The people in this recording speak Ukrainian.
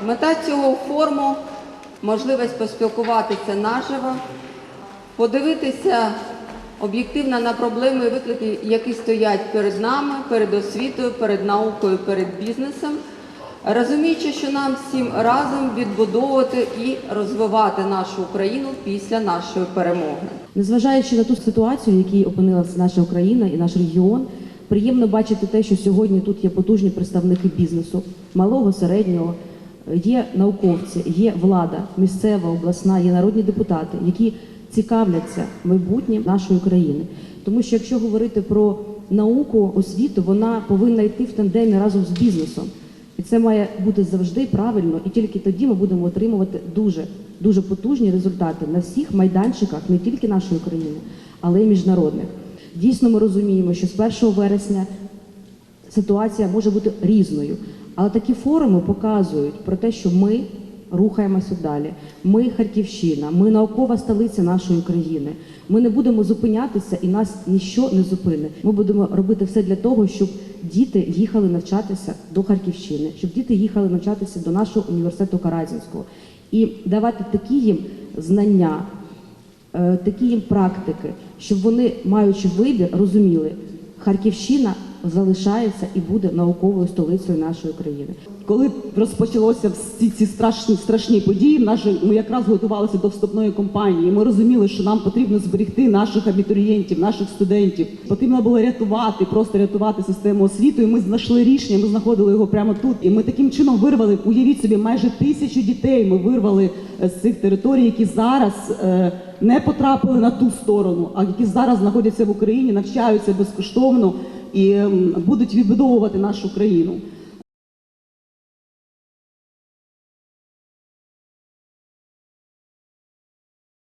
Мета цього форуму можливість поспілкуватися наживо, подивитися об'єктивно на проблеми і виклики, які стоять перед нами, перед освітою, перед наукою, перед бізнесом, розуміючи, що нам всім разом відбудовувати і розвивати нашу Україну після нашої перемоги. Незважаючи на ту ситуацію, в якій опинилася наша Україна і наш регіон, приємно бачити те, що сьогодні тут є потужні представники бізнесу, малого, середнього, є науковці, є влада місцева, обласна, є народні депутати, які цікавляться майбутнім нашої країни. Тому що якщо говорити про науку, освіту, вона повинна йти в тандемі разом з бізнесом. І це має бути завжди правильно, і тільки тоді ми будемо отримувати дуже дуже потужні результати на всіх майданчиках, не тільки нашої країни, але й міжнародних. Дійсно, ми розуміємо, що з 1 вересня ситуація може бути різною, але такі форуми показують про те, що ми рухаємося далі. Ми Харківщина, ми наукова столиця нашої країни. Ми не будемо зупинятися, і нас ніщо не зупине. Ми будемо робити все для того, щоб діти їхали навчатися до Харківщини, щоб діти їхали навчатися до нашого університету Каразінського і давати такі їм знання, е, такі їм практики, щоб вони, маючи вибір, розуміли, Харківщина залишається і буде науковою столицею нашої країни. Коли розпочалося всі ці страшні страшні події, наші ми якраз готувалися до вступної кампанії. Ми розуміли, що нам потрібно зберегти наших абітурієнтів, наших студентів. Потрібно було рятувати, просто рятувати систему освіти. І ми знайшли рішення. Ми знаходили його прямо тут. І ми таким чином вирвали. Уявіть собі, майже тисячу дітей. Ми вирвали е, з цих територій, які зараз. е, Не потрапили на ту сторону, а які зараз знаходяться в Україні, навчаються безкоштовно і будуть відбудовувати нашу країну.